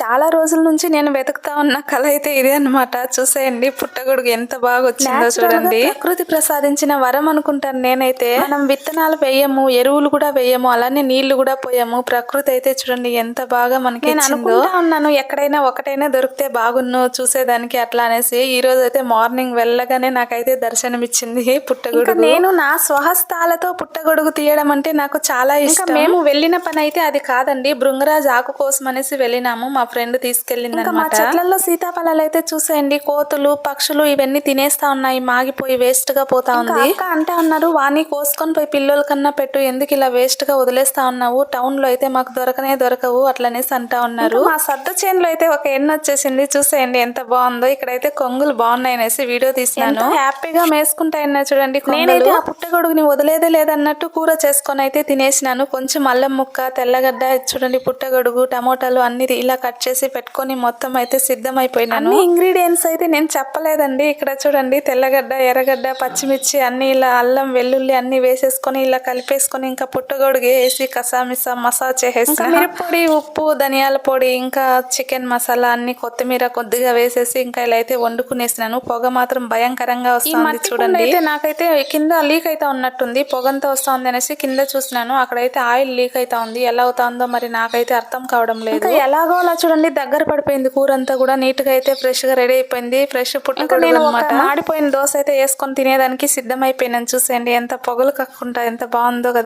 చాలా రోజుల నుంచి నేను వెతుకుతా ఉన్న కళ అయితే ఇదే అన్నమాట. చూసేయండి పుట్టగొడుగు ఎంత బాగా వచ్చిందో చూడండి. ప్రకృతి ప్రసాదించిన వరం అనుకుంటాను నేనైతే. మనం విత్తనాలు వేయము ఎరువులు కూడా వేయము అలానే నీళ్ళు కూడా పోయాము. ప్రకృతి అయితే చూడండి ఎంత బాగా మనకి నేను అనుకుంటా ఉన్నాను ఎక్కడైనా ఒకటైనా దొరికితే బాగున్ను చూసేదానికి అట్లా అనేసి. ఈ రోజు అయితే మార్నింగ్ వెళ్ళగానే నాకైతే దర్శనం ఇచ్చింది పుట్టగొడుగు నేను నా స్వహస్తాలతో పుట్టగొడుగు తీయడం అంటే నాకు చాలా ఇష్టం. మేము వెళ్ళిన పని అయితే అది కాదండి. భృంగరాజ్ ఆకు కోసం అనేసి వెళ్ళినాము. మా ఫ్రెండ్ తీసుకెళ్ళింది మా చెట్లలో సీతాఫలాలు అయితే చూసేయండి. కోతులు పక్షులు ఇవన్నీ తినేస్తా ఉన్నాయి. మాగిపోయి వేస్ట్గా పోతా ఉంది. అంటే ఉన్నారు వాణి కోసుకొని పోయి పిల్లల కన్నా పెట్టు. ఎందుకు ఇలా వేస్ట్గా వదిలేస్తా ఉన్నావు? టౌన్లో అయితే మాకు దొరకనే దొరకవు. అట్లనేసి అంటా ఉన్నారు. మా సద్ద చేనులో అయితే ఒక ఎన్న వచ్చేసింది. చూసేయండి ఎంత బాగుందో. ఇక్కడైతే కొంగులు బాగున్నాయి అనేసి వీడియో తీసినాను హ్యాపీగా మేసుకుంటాయన్నా చూడండి నేనైతే ఆ పుట్టగొడుగుని వదిలేదే లేదన్నట్టు కూర చేసుకొని అయితే తినేసినాను. కొంచెం అల్లం ముక్క తెల్లగడ్డ చూడండి పుట్టగొడుగు టమోటాలు అన్ని ఇలా కట్ చేసి పెట్టుకొని మొత్తం అయితే సిద్ధం అయిపోయినాను ఇంగ్రీడియంట్స్ అయితే నేను చెప్పలేదండి. ఇక్కడ చూడండి తెల్లగడ్డ ఎర్రగడ్డ పచ్చిమిర్చి అన్ని ఇలా అల్లం వెల్లుల్లి అన్ని వేసేసుకొని ఇలా కలిపేసుకొని ఇంకా పుట్టగొడుగు వేసి కసామిసా మసా చేసేసి మిరప్పొడి ఉప్పు ధనియాల పొడి ఇంకా చికెన్ మసాలా అన్ని కొత్తిమీర కొద్దిగా వేసేసి ఇంకా ఇలా అయితే వండుకునేసినాను. పొగ మాత్రం భయంకరంగా వస్తుంది చూడండి. అయితే నాకైతే కింద లీక్ అయితే ఉన్నట్టుంది. పొగంతా వస్తుంది అనేసి కింద చూసినాను. అక్కడైతే ఆయిల్ లీక్ అయితే ఉంది. ఎలా అవుతుందో మరి నాకైతే అర్థం కావడం లేదు. ఎలాగో అలా చూడండి దగ్గర పడిపోయింది కూర అంతా కూడా. నీట్గా అయితే ఫ్రెష్గా రెడీ అయిపోయింది. ఫ్రెష్ పుట్ట నేను అనమాట మాడిపోయిన దోశ అయితే వేసుకొని తినేదానికి సిద్ధం అయిపోయినాను చూసేయండి ఎంత పొగలు కక్కుంటా ఎంత బాగుందో కదా.